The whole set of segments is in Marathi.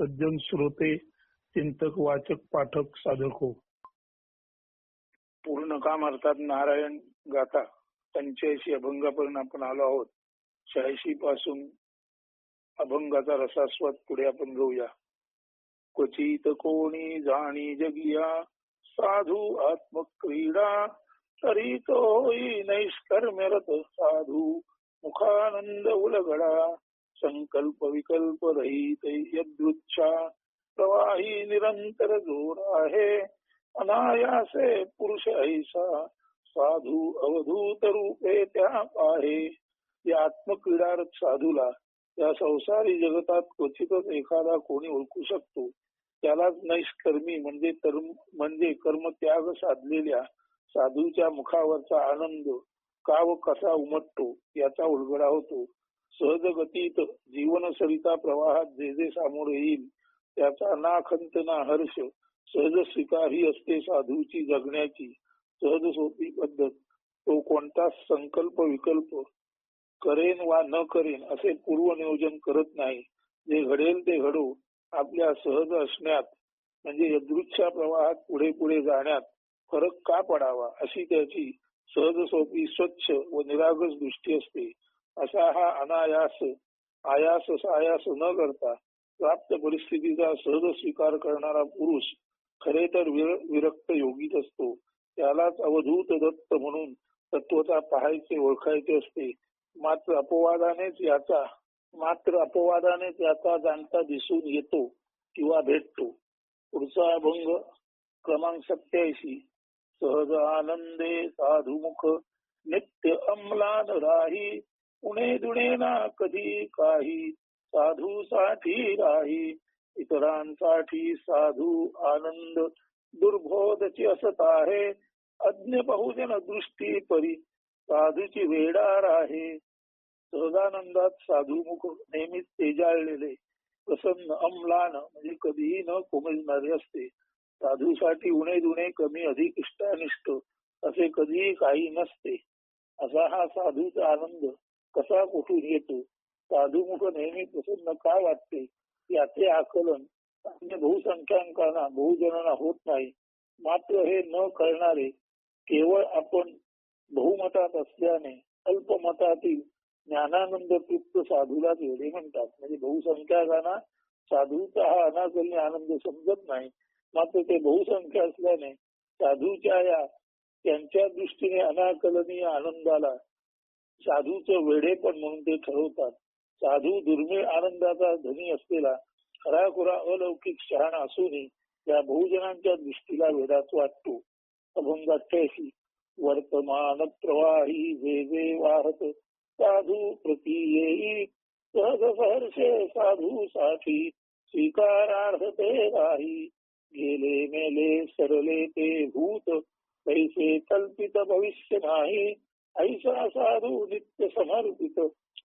सज्जन श्रोते चिंतक वाचक पाठक साधक हो. पूर्ण काम अर्थात नारायण गाथा पंच्याऐंशी अभंगापर्यंत आपण आलो आहोत. शहाऐंशी पासून अभंगाचा रसास्वाद पुढे आपण घेऊया. क्वचित कोणी जाणी जगिया साधू आत्मक्रीडा तरी तो होई नैष्कर्म्यरत साधू मुखानंद उलगडा. संकल्प विकल्प रहित यदृच्छा प्रवाही निरंतर जोर आहे. अनायासे पुरुष ऐसा साधू अवधूत रूपे त्या आहे. या आत्मक्रीडारत साधूला या संसारी जगतात क्वचितच एखादा कोणी ओळखू शकतो. त्यालाच नैष्कर्मी म्हणजे कर्म म्हणजे कर्मत्याग साधलेल्या साधूच्या मुखावरचा आनंद का व कसा उमटतो याचा उलगडा होतो. सहजगतीत जीवन सरिता प्रवाहात जे जे सामोर येईल त्याचा नाखंत ना हर्ष सहज स्वीकारही असते साधूची जगण्याची. सहज सोपी पद्धत तो कोणता संकल्प विकल्प करेन वा न करेन असे पूर्व नियोजन करत नाही. जे घडेल ते घडो. आपल्या सहज असण्यात म्हणजे यदृच्छा प्रवाहात पुढे पुढे जाण्यात फरक का पडावा अशी त्याची सहज सोपी स्वच्छ व निरागस दृष्टी असते. असा हा अनायास आयास सायास न करता प्राप्त परिस्थितीचा सहज स्वीकार करणारा पुरुष खरे तर विरक्त योगीच असतो. त्यालाच अवधूत दत्त म्हणून तत्वता पाहायचे ओळखायचे असते. मात्र अपवादानेच याचा मात्र अपवादानेच याचा जाणता दिसून येतो किंवा भेटतो. पुढचा अभंग क्रमांक सत्याऐंशी सहज आनंदे साधुमुख नित्य अंमलान राही उणे दुणे ना कधी काही. साधू साठी राही इतरांसाठी साधू आनंद. दुर्बोधची असत आहे अज्ञ बहुजन दृष्टी परी. साधूची वेडार आहे सहजानंदात साधुमुख नेहमीच तेजाळलेले. प्रसन्न अमलान म्हणजे कधीही न कोमजणारे असते. साधूसाठी उणे दुणे कमी अधिक इष्टानिष्ट असे कधीही काही नसते. असा हा साधूचा आनंद. कसा कुठून येतो? साधुमुख नेहमी प्रसन्न का वाटते? याचे आकलन अन्य बहुसंख्याकांना बहुजनांना होत नाही. मात्र हे न करणारे केवळ आपण बहुमतात असल्याने अल्पमतातील ज्ञानानंद तृप्त साधूला वेळे म्हणतात. म्हणजे बहुसंख्याकांना साधूचा हा अनाकलनीय आनंद समजत नाही. मात्र ते बहुसंख्या असल्याने साधूच्या या त्यांच्या दृष्टीने अनाकलनीय आनंदाला साधूचं वेडेपण म्हणून ते ठरवतात. साधू दुर्मिळ आनंदाचा धनी असलेला खराखुरा अलौकिक शहाणा असूनही त्या बहुजनांच्या दृष्टीला वेदाच वाटतो. अभंग अठ्ठ्याऐंशी वर्तमान प्रवाही जे जे वाहत साधू प्रती येई सहज सहर्षे साधू साठी स्वीकारार्हते राही गेले मेले सरले ते भूत पैसे कल्पित भविष्य नाही ऐसा साधू नित्य समर्पित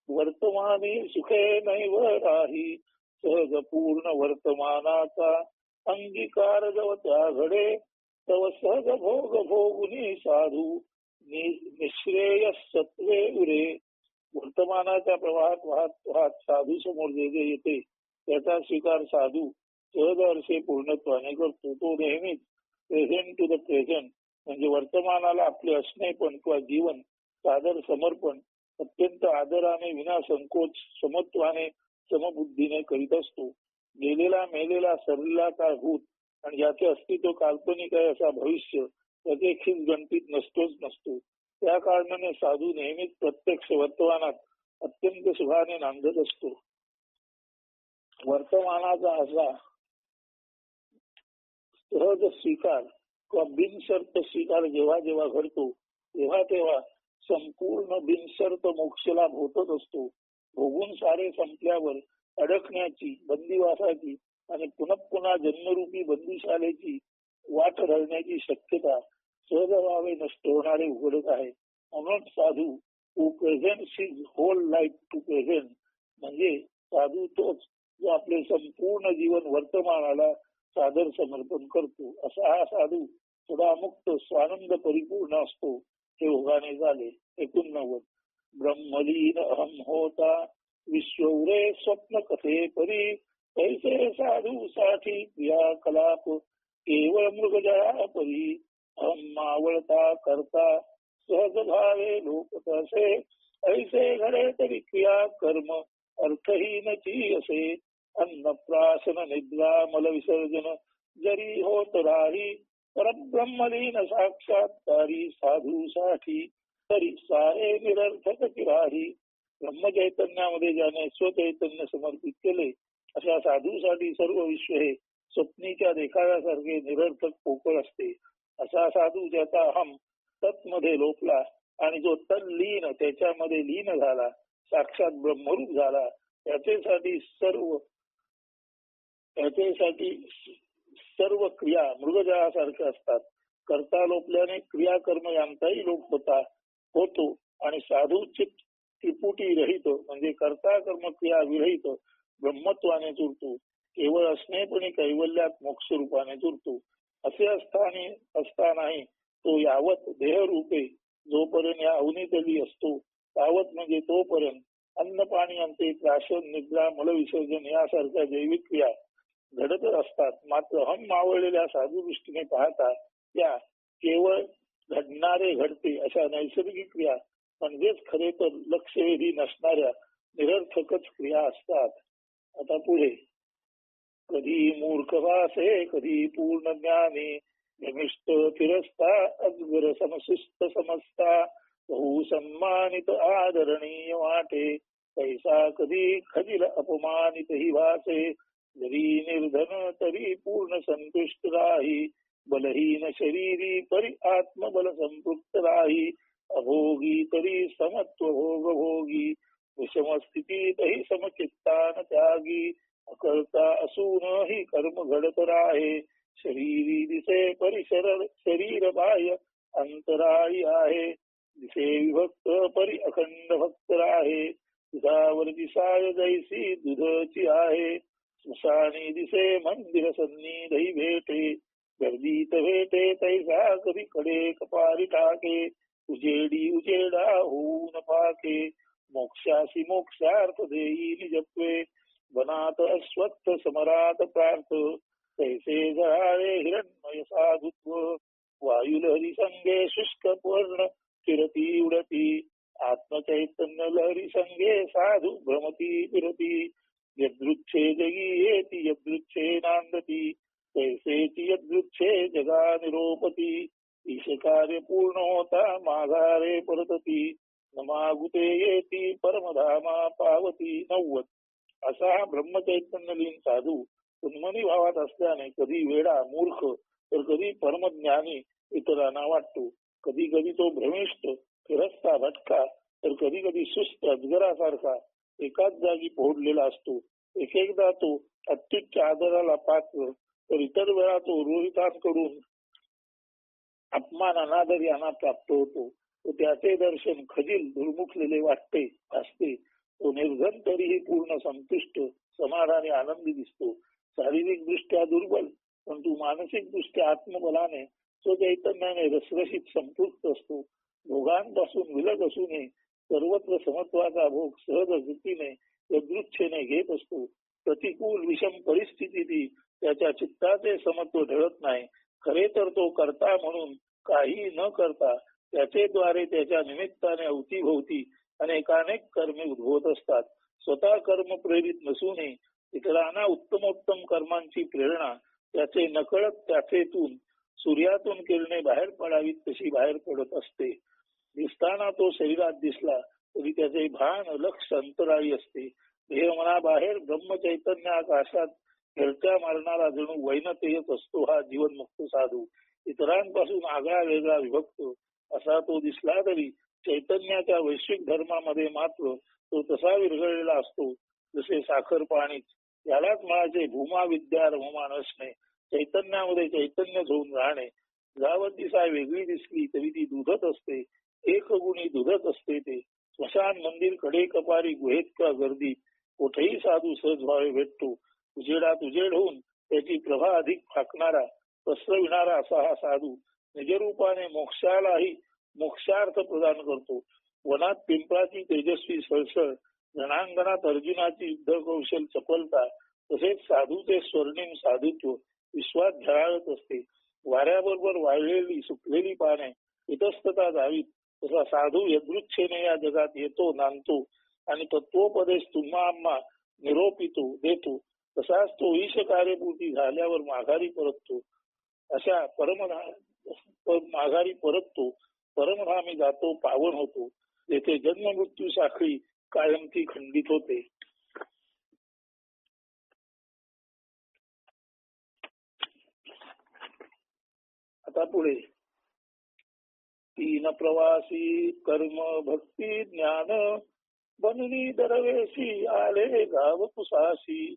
वर्तमानी सुखे नैव राही. सहज पूर्ण वर्तमानाचा अंगीकार जवता घडे तव सहज भोग भोगुनी साधू. निश्रेय सत्वे उरे वर्तमानाच्या प्रवाहात वाहत वाहत साधू समोर जे जे येते त्याचा स्वीकार साधू. सहज अर्षे पूर्णत्वाने करतो तो नेहमीच. प्रेझेंट टू द प्रेझेंट म्हणजे वर्तमानाला आपले असणे पण किंवा जीवन सादर समर्पण अत्यंत आदराने विना संकोच समत्वाने समबुद्धीने करीत असतो. गेलेला मेलेला सरलेला काय भूत? आणि ज्याचे अस्तित्व काल्पनिक आहे असा भविष्य प्रत्येक गणतीत नसतोच नसतो. त्या कारणाने साधू नेहमीच प्रत्यक्ष वर्तमानात अत्यंत सुखाने नांदत असतो. वर्तमानाचा असा सहज स्वीकार किंवा बिनशर्त स्वीकार जेव्हा जेव्हा घडतो तेव्हा तेव्हा संपूर्ण बिनसर्त मोक्षलाभ होतच असतो. भोगून सारे संपल्यावर अडकण्याची बंदिवासाची आणि पुन्हा पुन्हा जन्मरूपी बंदिशालेची वाट धरण्याची शक्यता सहजभावे नष्ट होणारे उघडत आहे. म्हणून sadhu who present his whole life to present म्हणजे साधू तोच जो आपले संपूर्ण जीवन वर्तमानाला सादर समर्पण करतो. असा हा साधू सदामुक्त स्वानंद परिपूर्ण असतो. हे ओघाने झाले. एकोणनव्वद. ब्रह्मलीन अहम होता. विश्वरे स्वप्न कथे परी. तैसे साधू साठी क्रियाकलाप. केवळ मृगजया परी. अहम मावळता करता. सहज भावे लोक तसे. ऐसे घडे तरी क्रिया कर्म अर्थहीनची असे. अन्नप्राशन निद्रा मल विसर्जन. जरी होत राही परब्रह्मलीन साक्षात्कारी साधू साठी तरी सारे निरर्थक राही ब्रह्मचैतन्यामध्ये ज्याने स्वचैतन्य समर्पित केले अशा साधूसाठी सर्व विश्व हे स्वप्नीच्या देखाव्यासारखे निरर्थक पोकळ असते. असा साधू ज्याचा अहम तत्मध्ये लोपला आणि जो तल्लीन त्याच्यामध्ये लीन झाला साक्षात ब्रह्मरूप झाला त्याच्यासाठी सर्व त्याच्यासाठी सर्व क्रिया मृगजळासारख्या असतात. करता लोपल्याने क्रियाकर्म यांचाही लोप होता होतो आणि साधू चित त्रिपुटी रहित म्हणजे करता कर्म क्रिया विरहित ब्रह्मत्वाने चुरतो. केवळ असणेपणी कैवल्यात मोक्ष रूपाने चुरतो. असे असताना असतानाही तो यावत देहरूपे जोपर्यंत या अवनीतली असतो तावत म्हणजे तोपर्यंत अन्न पाणी अंते प्राशन निद्रा मलविसर्जन यासारख्या जैविक क्रिया घडतच असतात. मात्र हम मावळलेल्या साधू दृष्टीने पाहता या केवळ घडणारे घडते अशा नैसर्गिक क्रिया म्हणजेच खरे तर लक्षवेधी नसणाऱ्या निरर्थकच क्रिया असतात. आता पुढे. कधी मूर्ख भासे कधी पूर्ण ज्ञानी घनिष्ठ फिरस्ता अजगर समशिस्त समजता बहु सन्मानित आदरणीय वाटे पैसा कधी खजिल अपमानित ही भासे जरी निर्धन तरी पूर्ण संतुष्ट राही बलहीन शरीरी परी आत्मबल संपृक्त राही अभोगी तरी समत्व भोग भोगी विषम स्थितीतही समचित्तान त्यागी अकर्ता असून ही कर्म घडत राहे शरीरी दिसे परिसर शरीर बाह्य अंतराळी आहे दिसे विभक्त परी अखंड भक्त राहे दुधावर दिसाय जैसी दुधची आहे सुसानी दिसे मंदिर सन्निधई भेटे गर्दीत भेटे तैसा कधी कडे कपारी टाके उजेडी उजेडा होऊन पाके मोक्षासी मोक्षार्थ देईल जपवे वनात अश्वत्थ समरात प्रार्थ तैसे जळाळे हिरण्मय साधुत्व वायुलहरी संगे शुष्क पर्ण फिरती उडती आत्मचैतन्य लहरी संगे साधू भ्रमती फिरती यदृच्छे जगी येती यदृच्छे नांदती तैसेची यदृच्छे जगा निरोपती ईश कार्य पूर्ण होता माघारे परतती नमागुते येती परमधामा पावती नव्वद असा हा ब्रह्मचैतन्यलीन साधू उन्मनी भावात असल्याने कधी वेडा मूर्ख तर कधी परमज्ञानी इतरांना वाटतो. कधी कधी तो भ्रमिष्ठ फिरस्ता भटका तर कधी कधी सुस्त अजगरासारखा एकाच जागी पोहोडलेला असतो. एक एकदा तो अत्युच्च आदराला पात्र तर इतर वेळा तो रोहितांकडून अपमान अनादर यांना प्राप्त होतो. त्याचे दर्शन खजील दुर्मुखलेले वाटते असते. तो निर्धन तरीही पूर्ण संतुष्ट समाधानी आनंदी दिसतो. शारीरिक दृष्ट्या दुर्बल परंतु मानसिक दृष्ट्या आत्मबलाने स्वचैतन्याने रसरशीत संतृप्त असतो. भोगांपासून विलग असूनही सर्वत्र समत्वाचा भोग सहज वृत्तीने यदृच्छेने घेत असतो. प्रतिकूल विषम परिस्थिती त्याच्या चित्ताचे समत्व ढळत नाही. खरे तर तो करता म्हणून काही न करता त्याचे द्वारे त्याच्या निमित्ताने अवतीभोवती अनेकानेक कर्मे उद्भवत असतात. स्वतः कर्म प्रेरित नसूनही इतरांना उत्तमोत्तम कर्मांची प्रेरणा त्याचे नकळत त्याचेतून सूर्यातून किरणे बाहेर पडावीत तशी बाहेर पडत असते. दिसताना तो शरीरात दिसला. तरी त्याचे भान लक्ष अंतराळी असते. देह मनाबाहेर ब्रह्मचैतन्य आकाशात खेळत्या मारणारा जणू वैनतेयच असतो हा जीवनमुक्त साधू. इतरांपासून आगळा वेगळा विभक्त. असा तो दिसला तरी चैतन्याच्या वैश्विक धर्मामध्ये मात्र तो तसा विरघळलेला असतो. जसे साखर पाणीच यालाच म्हणायचे भूमा विद्या रममान असणे. चैतन्यामध्ये चैतन्य होऊन राहणे. जावत दिसा वेगळी दिसली तरी ती दुधत असते. एक गुणी दुधत असते ते. स्मशान मंदिरकडे कपारी गुहेत का गर्दी? कुठेही साधू सहज व्हावे भेटतो. उजेडात उजेड होऊन त्याची प्रभा अधिक फाकणारा पसरविणारा असा हा साधू निजरूपाने मोक्षालाही मोक्षार्थ प्रदान करतो. वनात पिंपळाची तेजस्वी सळसळ जनांगणात अर्जुनाची युद्ध कौशल चपलता तसेच साधूचे स्वर्णिम साधुत्व विश्वात झळाळत असते. वाऱ्याबरोबर वाळलेली सुकलेली पाने इतस्तता जावीत तसा साधू यदृच्छेने या जगात येतो नांदतो. आणि तत्वोपदेश तुम्हा आम्हा निरोपितो देतो. तसाच तो ईश कार्यपूर्ती झाल्यावर माघारी परततो. अशा परमधा माघारी परततो. परमधामी जातो पावन होतो. येथे जन्म मृत्यू साखळी कायमची खंडित होते. आता पुढे. तीन प्रवासी कर्म भक्ती ज्ञान बननी दरवेशी आले गाव कुसाशी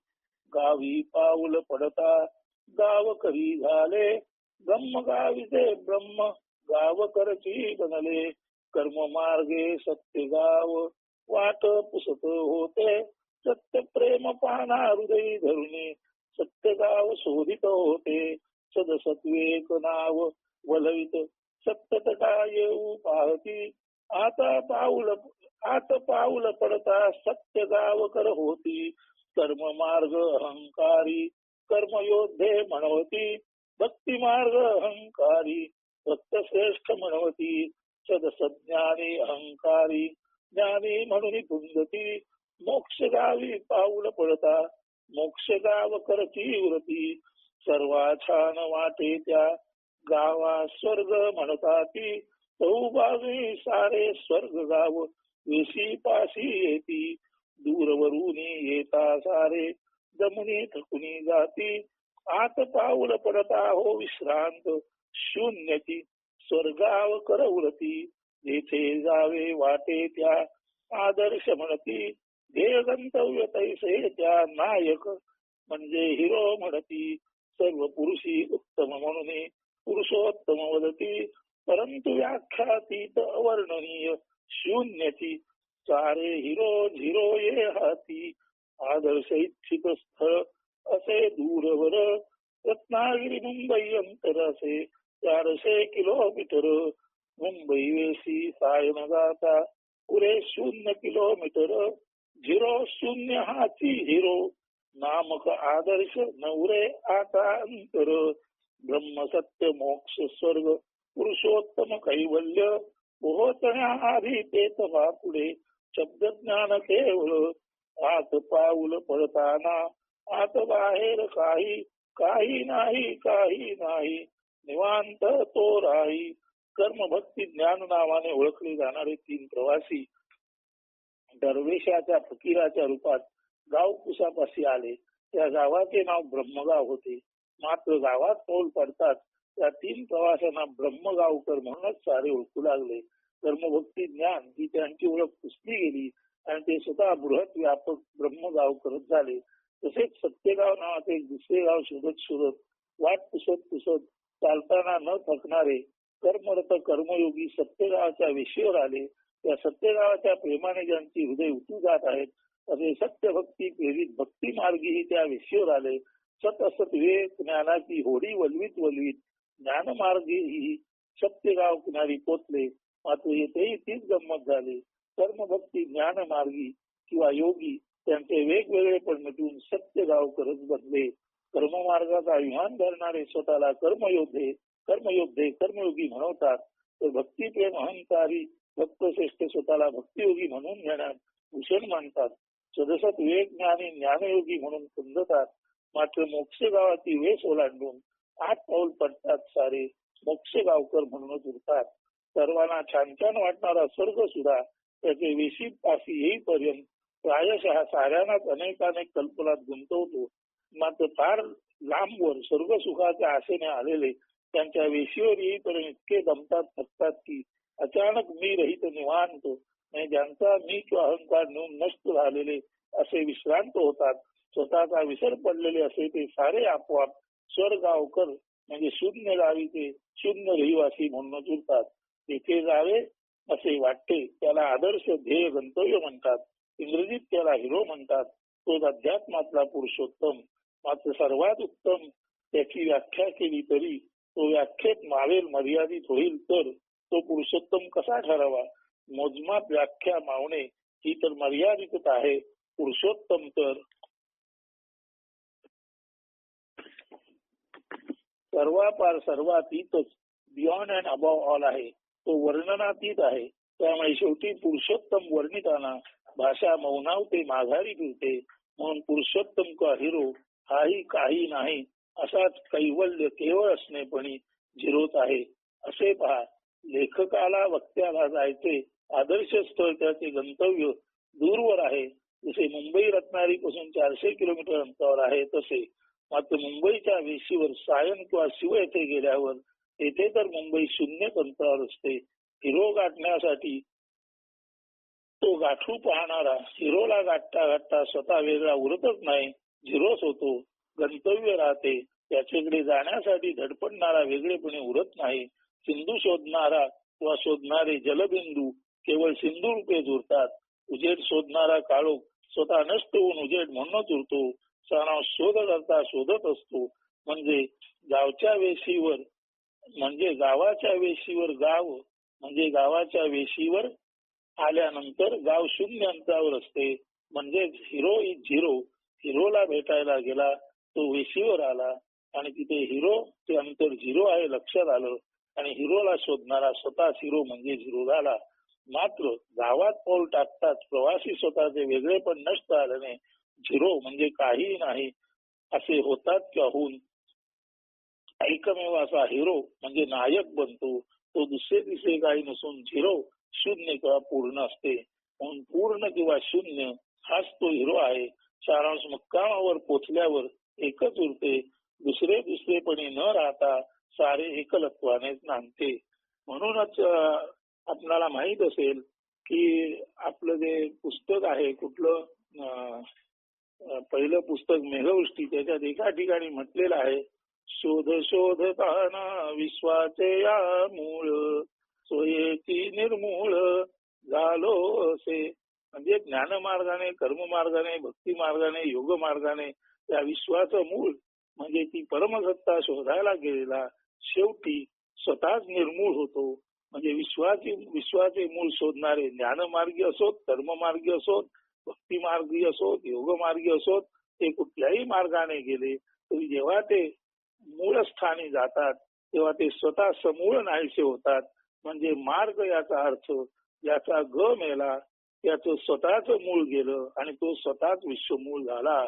गावी पाऊल पडता गाव करी झाले. ब्रह्म गाविते ब्रह्म गाव करची बनले. कर्म मार्गे सत्य गाव वाट पुसत होते. सत्य प्रेम पाना हृदय धरुणी सत्य गाव शोधित होते. सदसत्वेक नाव वलवित सत्यत तटा येऊ पाहती. आता पाऊल आत पाऊल पडता सत्य गावकर होती. कर्म मार्ग अहंकारी कर्मयोद्धे म्हणवती. भक्ती मार्ग अहंकारी भक्त श्रेष्ठ म्हणवती. सदसज्ञानी अहंकारी ज्ञानी म्हणून पुंजती मोक्ष गावी पाऊल पडता मोक्ष गाव करती व्रती सर्वा छान वाटे त्या गावा स्वर्ग म्हणताती सौभागी सारे स्वर्ग गाव वेशी पाशी येती. दूरवरून येता सारे जमुनी थकुनी जाती. आत पाऊल पडता हो विश्रांत शून्यची स्वर्गाव करवरती. जेथे जावे वाटे त्या आदर्श म्हणती. ध्येय गंतव्य तैसे त्या नायक म्हणजे हिरो म्हणती. सर्व पुरुषी उत्तम म्हणून पुरुषोत्तम वदती परंतु व्याख्यातीत अवर्णनीय शून्यची सारे हिरो झिरो ये हाती आदर्श इच्छित स्थळ असे दूरवर। रत्नागिरी मुंबई अंतर असे चारशे किलोमीटर। मुंबई वेशी सायन जाता पुरे शून्य किलोमीटर। झिरो शून्य हाची हिरो, नामक आदर्श नवरे आता अंतर। ब्रह्म सत्य मोक्ष स्वर्ग पुरुषोत्तम कैवल्य पोहोचण्याआधी ते तवा पुढे शब्द ज्ञान केवळ आत पाऊल पडताना आत बाहेर काही काही नाही काही नाही निवांत तो राही. कर्म भक्ती ज्ञान नावाने ओळखले जाणारे तीन प्रवासी दरवेशाच्या फकीराच्या रूपात गाव कुसापाशी आले. त्या गावाचे नाव ब्रह्मगाव होते. मात्र गावात पाऊल पडतात. त्या तीन प्रवाशांना ब्रह्मगावकर म्हणूनच सारे ओळखू लागले. कर्मभक्ती ज्ञान ही त्यांची ओळख पुसली गेली आणि ते स्वतः बृहत व्यापक ब्रह्मगाव करत झाले. तसेच सत्यगाव नावाचे एक दुसरे गाव शोधत शोधत वाट पुसत पुसत चालताना न थकणारे कर्मरत कर्मयोगी सत्यगावाच्या विषयावर आले. त्या सत्यगावाच्या प्रेमाने ज्यांची हृदय उतू जात आहेत असे सत्यभक्ती प्रेरित भक्ती मार्गीही त्या विषयावर आले. सत असत विवेक ज्ञानाची होडी वलवीत वलवीत ज्ञान मार्गी ही सत्यगाव किनारी पोचले. मात्र येथेही तीच गंमत झाली. कर्मभक्ती ज्ञान मार्गी किंवा योगी त्यांचे वेगवेगळे पण मिटून सत्य गाव करत बनले कर्ममार्गाचा विमान धरणारे स्वतःला कर्मयोद्धे कर्मयोद्धे कर्मयोगी म्हणवतात. तर भक्तीप्रेम अहंकारी भक्तश्रेष्ठ स्वतःला भक्तियोगी म्हणून घेण्यात भूषण मानतात. सदसत वेग ज्ञानी ज्ञानयोगी म्हणून समजतात. मात्र मोक्ष गावाची वेश ओलांडून आठ पाऊल पडतात सारे. मोक्ष गावकर म्हणूनच उरतात. सर्वांना छान छान वाटणारा स्वर्ग सुद्धा त्याचे वेशीत पाशी येईपर्यंत प्रायशः साऱ्यांनाच अनेकानेक कल्पनात गुंतवतो. मात्र फार लांबवर स्वर्ग सुखाच्या आशेने आलेले त्यांच्या वेशीवर येईपर्यंत इतके दमतात थकतात की अचानक मी रहित निवांत. ज्यांचा मी किंवा अहंकार नेऊन नष्ट झालेले असे विश्रांत होतात स्वतःचा विसर पडलेले असे ते सारे आपोआप स्वर्गावकर म्हणजे शून्य गावी ते शून्य रहिवासी म्हणून जुळतात. तेथे जावे असे वाटते त्याला आदर्श ध्येय गंतव्य म्हणतात. इंग्रजीत त्याला हिरो म्हणतात. तो अध्यात्मातला पुरुषोत्तम. मात्र सर्वात उत्तम त्याची व्याख्या केली तरी तो व्याख्येत मावेल मर्यादित होईल तर तो पुरुषोत्तम कसा ठरावा? मोजमाप व्याख्या मावणे ही तर मर्यादितच आहे. पुरुषोत्तम तर सर्वापार सर्वातीतच बियॉन्ड अँड अबाव ऑल आहे. तो वर्णनातीत आहे. त्यामुळे शेवटी पुरुषोत्तम वर्णिताना भाषा मौनावते माघारी फिरते. म्हणून पुरुषोत्तम का हिरो हाही काही नाही. असाच कैवल्य केवळ असणेपणी झिरोत आहे. असे पहा. लेखकाला वक्त्याला जायचे आदर्श स्थळ त्याचे गंतव्य दूरवर आहे. जसे मुंबई रत्नारी पासून चारशे किलोमीटर अंतरावर आहे तसे मात्र मुंबईच्या वेशीवर सायन किंवा शिव येथे गेल्यावर येथे तर मुंबई शून्य अंतरावर असते. हिरो गाठण्यासाठी तो गाठू पाहणारा हिरोला गाठता गाठता स्वतः वेगळा उरतच नाही झिरोच होतो गंतव्य राहते त्याच्याकडे जाण्यासाठी धडपडणारा वेगळेपणे उरत नाही. सिंधू शोधणारा किंवा शोधणारे जलबिंदू केवळ सिंधू रूपे उरतात उजेड शोधणारा काळोख स्वतः नष्ट होऊन उजेड म्हणूनच उरतो. शोध करता शोधत असतो. म्हणजे गावच्या वेशीवर म्हणजे गावाच्या वेशीवर गाव म्हणजे गावाच्या वेशीवर आल्यानंतर गाव शून्य अंतरावर असते. म्हणजे हिरो इज झिरो. हिरोला भेटायला गेला तो वेशीवर आला आणि तिथे हिरो ते अंतर झिरो आहे लक्षात आलं. आणि हिरोला शोधणारा स्वतः हिरो म्हणजे झिरो झाला. मात्र गावात पाऊल टाकताच प्रवासी स्वतःचे वेगळे पण नष्ट आल्याने झिरो म्हणजे काही नाही. असे होतात किंवा होऊन एकमेव असा हिरो म्हणजे नायक बनतो. तो दुसरे तिसरे काही नसून झिरो शून्य किंवा पूर्ण असते. म्हणून पूर्ण किंवा शून्य हाच तो हिरो आहे. सारांश मुक्कामावर पोचल्यावर एकच उरते. दुसरे दुसरेपणे न राहता सारे एकलत्वानेच नांदते. म्हणूनच आपणाला माहीत असेल की आपलं जे पुस्तक आहे कुठलं पहिलं पुस्तक मेघवृष्टी त्याच्यात एका ठिकाणी म्हटलेलं आहे शोध शोधताना विश्वाचे या मूळ सोयेची निर्मूळ झालो असे. म्हणजे ज्ञानमार्गाने कर्ममार्गाने भक्ती मार्गाने योग मार्गाने त्या विश्वाचं मूळ म्हणजे ती परमसत्ता शोधायला गेलेला शेवटी स्वतःच निर्मूळ होतो. म्हणजे विश्वाची विश्वाचे मूळ शोधणारे ज्ञानमार्गी असोत कर्ममार्गी असोत भक्ती मार्गी असोत योग मार्गी असोत ते कुठल्याही मार्गाने गेले तरी जेव्हा ते मूळ स्थानी जातात तेव्हा ते स्वतः समूळ नाहीसे होतात. म्हणजे मार्ग याचा अर्थ याचा ग मेला त्याचं स्वतःच मूळ गेलं आणि तो स्वतःच विश्वमूळ झाला.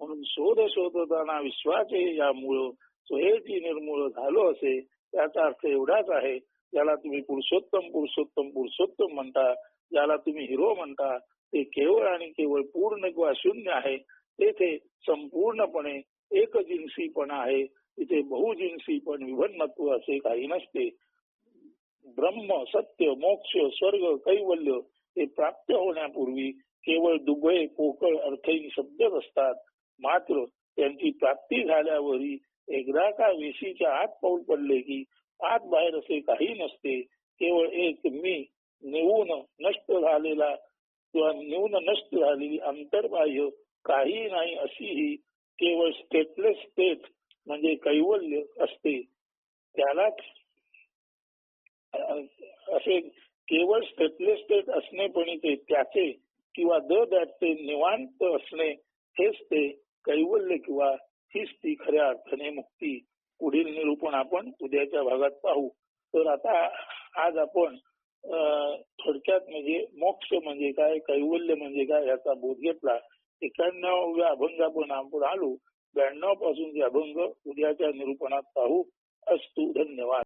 म्हणून शोध शोधताना विश्वाचे या मूळ स्वयेची निर्मूळ झालो असे याचा अर्थ एवढाच आहे ज्याला तुम्ही पुरुषोत्तम पुरुषोत्तम पुरुषोत्तम म्हणता ज्याला तुम्ही हिरो म्हणता ते केवळ आणि केवळ पूर्ण किंवा शून्य आहे तेथे संपूर्णपणे एकजिन्सीपणा आहे. तिथे बहुजिन्सी पण विभन्नत्व असे काही नसते. ब्रह्म सत्य मोक्ष स्वर्ग कैवल्य हे प्राप्त होण्यापूर्वी केवळ दुबळे पोकळ अर्थहीन शब्दच असतात. मात्र त्यांची प्राप्ती झाल्यावरही एकदा का वेशीच्या आत पाऊल पडले की आत बाहेर असे काही नसते. केवळ एक मी नेऊन नष्ट झालेला किंवा न्यून नष्ट झालेली अंतर्बाह्य काही नाही अशी ही केवळ स्टेटलेस स्टेट म्हणजे कैवल्य असते. त्यालाच असे केवळ स्टेटलेस स्टेट असणे ते त्याचे किंवा द दॅटचे निवांत असणे हेच ते कैवल्य किंवा हीच ती खऱ्या अर्थाने मुक्ती. पुढील निरूपण आपण उद्याच्या भागात पाहू. तर आता आज आपण थोडक्यात म्हणजे मोक्ष म्हणजे काय कैवल्य म्हणजे काय याचा बोध घेतला. एक्याण्णव्या अभंगापण आपण आलो. ब्याण्णवपासून अभंग उद्याच्या निरूपणात पाहू. अस्तु धन्यवाद.